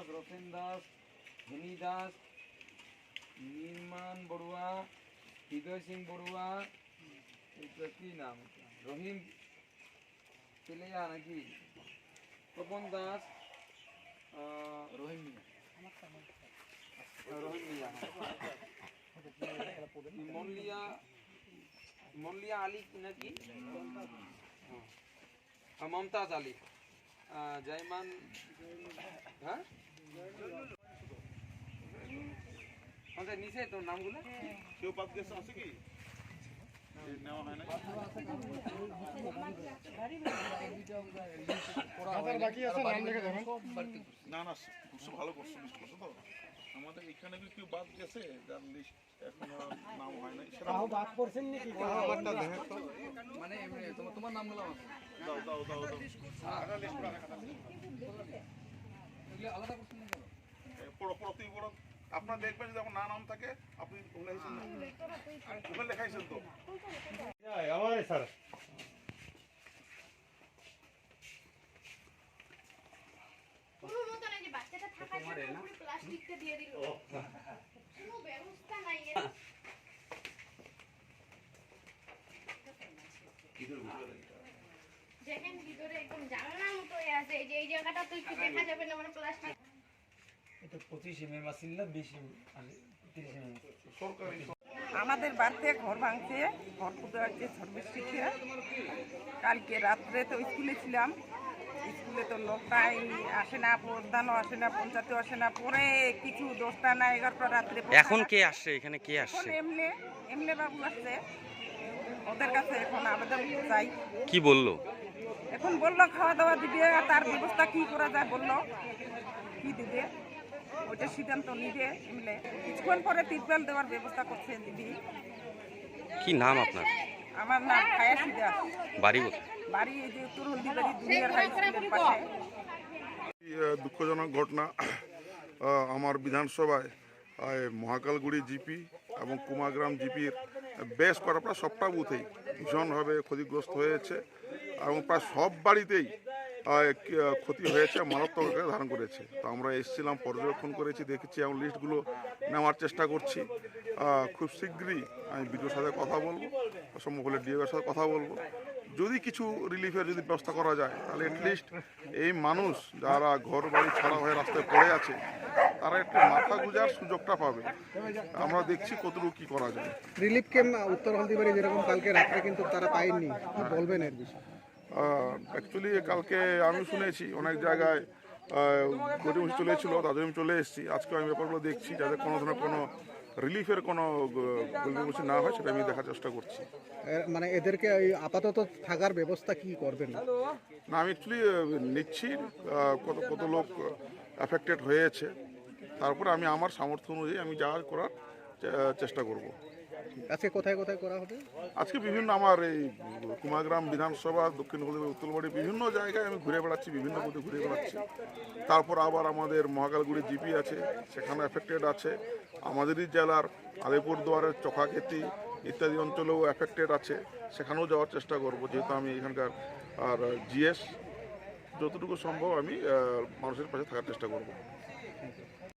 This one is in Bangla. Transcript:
दास, रोशन दास गुनी दास निर्माण बड़ुआ हृदय सिंह बड़ुआ की नाम रहीम पिलेया ना कि पवन दास रहीम रहीम मिया आली ना हाँ। कि हाँ, ममताज आली। जयमान हाँ? হ্যাঁ আমাদের নিচে তোর নামগুলো? কেউ বাদ গেছে আছে কি? নেওয়া হয় না না না ভালো করছ করছ তো? আমাদের এখানে কি কেউ বাদ গেছে যার লিস্ট এখনও নাম হয় নাই সেটা মানে এমনি তোমার তোমার নামগুলো আছে দাও দাও দাও দাও। আলাদা করছেন না কেন? এ, পড়ো পড়ো তুই পড়ো আপনার দেখবেন যদি আমার না নাম থাকে আপনি ওগুলো ওগুলো লেখাইছেন তো। কোনো মতো বাচ্চাটা থাকার জন্য প্লাস্টিকটা দিয়ে দিল। কোনো ব্যবস্থা নাই দেখেন ভিতরে একদম জানলার মতো আছে। এই যে এই জায়গাটা তো একটু দেখা যাবে না মানে প্লাস্টিক এটা পঁচিশ এম এম আসছিল না বেশি? তিরিশ এম এম আমাদের বাড়িতে ঘর ভাঙছে ঘর পুজো আছে হচ্ছে সর্বশিক্ষে কালকে রাত্রে তো স্কুলে ছিলাম। স্কুলে তো লোকটাই আসে না প্রধানও আসে না পঞ্চায়েতও আসে না পরে কিছু দশটা না এগারোটা রাত্রে এখন কে আসছে? এখানে কে আসছে? এমলে এমলে বাবু আসছে। ওদের কাছে এখন আবেদন চাই। কি বলল? এখন বলল খাওয়া দাওয়া দিবে আর তার ব্যবস্থা কি করা যায় বলল? কি দিবে? ওইটা সিদ্ধান্ত নিবে এমলে কিছুক্ষণ পরে তিরপাল দেওয়ার ব্যবস্থা করছে দিদি। কি নাম আপনার? আমার নাম খায়াসি দাস বাড়ি কোথায়? বাড়ি এই যে উত্তর হলদিবাড়ি দুনিয়ার হাই স্কুলের পাশে। দুঃখজনক ঘটনা আমার বিধানসভায় মহাকালগুড়ি জিপি এবং কুমাগ্রাম জিপির বেশ করা প্রায় সবটা বুথেই ভীষণভাবে ক্ষতিগ্রস্ত হয়েছে। এবং প্রায় সব বাড়িতেই ক্ষতি হয়েছে, মারাত্মক ধারণ করেছে। তো আমরা এসেছিলাম, পর্যবেক্ষণ করেছি, দেখেছি, এবং লিস্টগুলো নেওয়ার চেষ্টা করছি। খুব শীঘ্রই আমি বিডিওর সাথে কথা বলব সম্ভব হলে ডিএর সাথে কথা বলব। যদি কিছু রিলিফের যদি ব্যবস্থা করা যায়, তাহলে অ্যাটলিস্ট এই মানুষ যারা ঘর বাড়ি ছাড়া হয়ে রাস্তায় পড়ে আছে, তারা একটু মাথা গুজার সুযোগটা পাবে। আমরা দেখছি কতটুকু কি করা যায়। রিলিফ ক্যাম্প উত্তর হলদিবাড়ি যেরকম কালকে রাত্রে কিন্তু তারা পায়নি বলবেন এর বিষয়ে? অ্যাকচুয়ালি কালকে আমি শুনেছি অনেক জায়গায় গরিব চলে এসেছিল তাদের আমি চলে এসেছি। আজকে আমি ব্যাপারগুলো দেখছি যাতে কোনো ধরনের কোনো রিলিফের কোনো গরিবসি না হয় সেটা আমি দেখার চেষ্টা করছি। মানে এদেরকে এই আপাতত থাকার ব্যবস্থা কি করবেন? না আমি অ্যাকচুয়ালি নিচ্ছি কত কত লোক অ্যাফেক্টেড হয়েছে। তারপরে আমি আমার সামর্থ্য অনুযায়ী আমি যা করার চেষ্টা করব। আজকে কোথায় কোথায় করা হবে? আজকে বিভিন্ন আমার এই কুমাগ্রাম বিধানসভা, দক্ষিণ হলদিবাড়ি উত্তরবাড়ি বিভিন্ন জায়গায় আমি ঘুরে বেড়াচ্ছি, বিভিন্ন বুথে ঘুরে বেড়াচ্ছি। তারপর আবার আমাদের মহাকালগুড়ি জিপি আছে, সেখানে এফেক্টেড আছে। আমাদেরই জেলার আলিপুরদুয়ারের চোখাখেতি ইত্যাদি অঞ্চলেও এফেক্টেড আছে। সেখানেও যাওয়ার চেষ্টা করব, যেহেতু আমি এখানকার, আর জিএস, যতটুকু সম্ভব আমি মানুষের পাশে থাকার চেষ্টা করব।